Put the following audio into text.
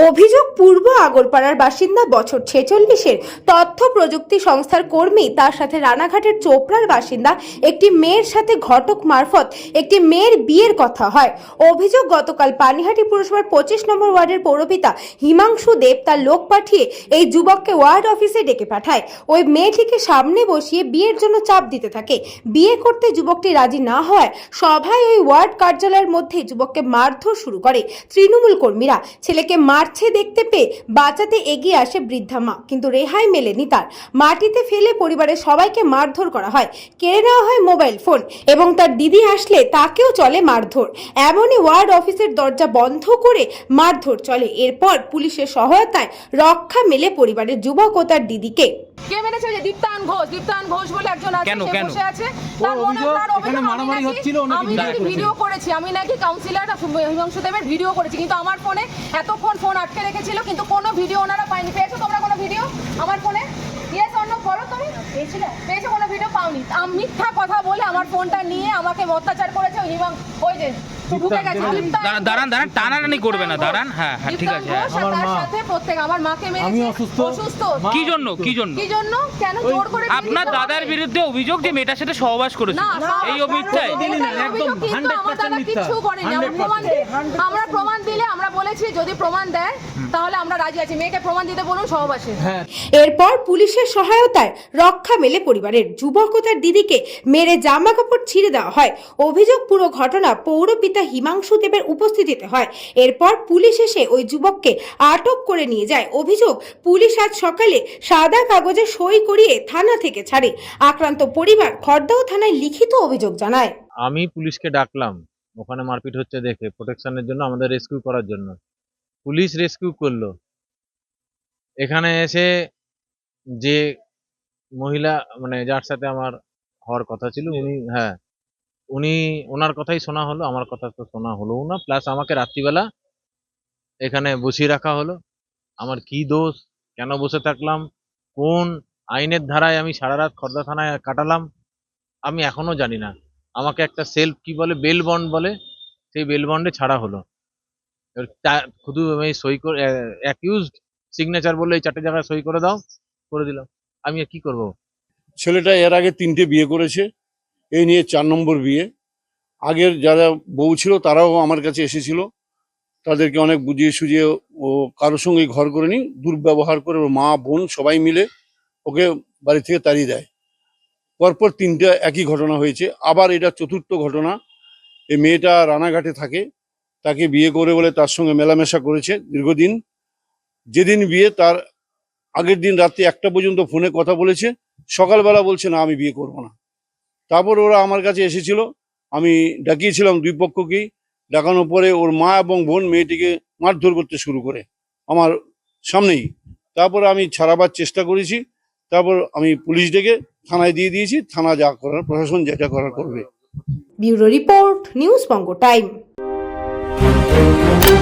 অভিযোগ পূর্ব আগরপাড়ার বাসিন্দা বছর ছেচল্লিশের তথ্য প্রযুক্তি সংস্থার কর্মী, তার সাথে রানাঘাটের চোপড়ার বাসিন্দা, একটি মেয়ের সাথে ঘটক মারফত একটি মেয়ের বিয়ের কথা হয়। অভিযোগ, গতকাল পানিহাটি পুরসভার পঁচিশ নম্বর ওয়ার্ডের পৌরপিতা হিমাংশু দেব তার লোক পাঠিয়ে এই যুবককে ওয়ার্ড অফিসে ডেকে পাঠায়। ওই মেয়েটিকে সামনে বসিয়ে বিয়ের জন্য চাপ দিতে থাকে। বিয়ে করতে যুবকটি রাজি না হয় সভায় ওই ওয়ার্ড কার্যালয়ের মধ্যে যুবককে মারধর শুরু করে। তৃণমূল কর্মীরা ছেলেকে মারছে দেখতে পেয়ে বাঁচাতে এগিয়ে আসে বৃদ্ধা মা। কিন্তু রেহাই মেলেনি তার। মাটিতে ফেলে পরিবারের সবাইকে মারধর করা হয়। কেড়ে নেওয়া হয় মোবাইল ফোন এবং তার দিদি আসলে তাকেও চলে মারধর। এমনই ওয়ার্ড অফিসের দরজা বন্ধ করে মারধর চলে। এরপর পুলিশের সহায়তায় রক্ষা মেলে পরিবারের যুবক ও তার দিদিকে। কে মেরেছে যে দীপ্তান ঘোষ? দীপ্তান ঘোষ বলে একজন আছে সে বসে আছে। তার মনে অভিযোগ, অভিযোগ আমি মারামারি হচ্ছিল, আমি ভিডিও নাকি ভিডিও করেছি আমি নাকি কাউন্সিলর হিমাংশু দেবের ভিডিও করেছি কিন্তু আমার ফোনে এতক্ষণ ফোন আটকে রেখেছিল কিন্তু কোনো ভিডিও ওনারা পাইনি পেয়েছ তোমরা কোনো ভিডিও আমার ফোনে? ইয়েস অন্য বলো তুমি পেয়েছিলে? পেয়েছ কোনো ভিডিও? পাওনি। আমি মিথ্যা কথা আমার ফোনটা নিয়ে আমাকে অত্যাচার করেছে ওই হিমাং ওই যে ঢুকে গেছে। দীপ্তান দাঁড়ান দাঁড়ান দাঁড়ান টানাটানি করবে না দাঁড়ান হ্যাঁ হ্যাঁ ঠিক আছে হ্যাঁ। দীপ্তান ঘোষ আর আমার সাথে প্রত্যেক আমার মাকে আমি অসুস্থ। অসুস্থ কি জন্য কি জন্য? কি জন্য? কেন জোর করে আপনার দাদার বিরুদ্ধে অভিযোগ যে মেয়েটার সাথে সহবাস করেছে। না, এই অভিযোগটাই দিনই একদম অভিযোগ, 100% মিথ্যা। কিচ্ছু করেনি। আমরা প্রমাণ আমরা প্রমাণ দিলে আমরা বলেছি যদি প্রমাণ দেয় তাহলে আমরা রাজি আছি। মেয়েকে প্রমাণ দিতে বলুন সহবাসে হ্যাঁ। এরপর পুলিশের সহায়তায় রক্ষা মেলে পরিবারের। যুবক ও তার দিদিকে মেরে জামা কাপড় ছিঁড়ে দেওয়া হয়। অভিযোগ পুরো ঘটনা পৌরপিতা হিমাংশু দেবের উপস্থিতিতে হয়। এরপর পুলিশ এসে ওই যুবককে আটক করে নিয়ে যায়। অভিযোগ পুলিশ আজ সকালে সাদা কাগজে সই করিয়ে থানা থেকে ছাড়ে। আক্রান্ত পরিবার খড়দাও থানায় লিখিত অভিযোগ জানায়। আমি পুলিশকে ডাকলাম। ওখানে মারপিট হচ্ছে দেখে প্রোটেকশনের জন্য আমাদের রেস্কিউ করার জন্য। পুলিশ রেস্কিউ করল। এখানে এসে যে মহিলা মানে যার সাথে আমার হওয়ার কথা ছিল উনি হ্যাঁ উনি ওনার কথাই শোনা হলো আমার কথা তো শোনা হলো না। প্লাস আমাকে রাত্রিবেলা এখানে বসিয়ে রাখা হলো। আমার কি দোষ? কেন বসে থাকলাম? কোন আইনের ধারায় আমি সারা রাত খর্দা থানায় কাটালাম? আমি এখনও জানি না। আমাকে একটা সেলফ কি বলে? বেল বন্ড বলে। সেই বেল বন্ডে ছাড়া হলো। শুধু আমি সই করে অ্যাকিউজড সিগনেচার বললে এই চারটে জায়গায় সই করে দাও, করে দিলাম। আমি আর কি করব? ছেলেটা এর আগে তিনটে বিয়ে করেছে, এই নিয়ে চার নম্বর বিয়ে। আগের যারা বউ ছিল তারাও আমার কাছে এসেছিল, তাদেরকে অনেক বুঝিয়ে সুঝিয়ে ও কারোর সঙ্গে ঘর করে নি দুর্ব্যবহার করে ওর মা, বোন সবাই মিলে ওকে বাড়ি থেকে তাড়িয়ে দেয়। পরপর তিনটা একই ঘটনা হয়েছে। আবার এটা চতুর্থ ঘটনা। এই মেয়েটা রানাঘাটে থাকে তাকে বিয়ে করে বলে তার সঙ্গে মেলামেশা করেছে দীর্ঘদিন। যেদিন বিয়ে তার আগের দিন রাত্রি একটা পর্যন্ত ফোনে কথা বলেছে, সকালবেলা বলছে, না, আমি বিয়ে করব না। তারপর ওরা আমার কাছে এসেছিল, আমি ডাকিয়েছিলাম দুই পক্ষকেই। ডাকানোর পরে ওর মা এবং বোন মেয়েটিকে মারধর করতে শুরু করে আমার সামনেই। তারপর আমি ছাড়াবার চেষ্টা করেছি, তারপর আমি পুলিশ ডেকে থানায় দিয়ে দিয়েছি, থানা যা করার, প্রশাসন যেটা করার করবে। Bureau report, news Banga time. Thank you.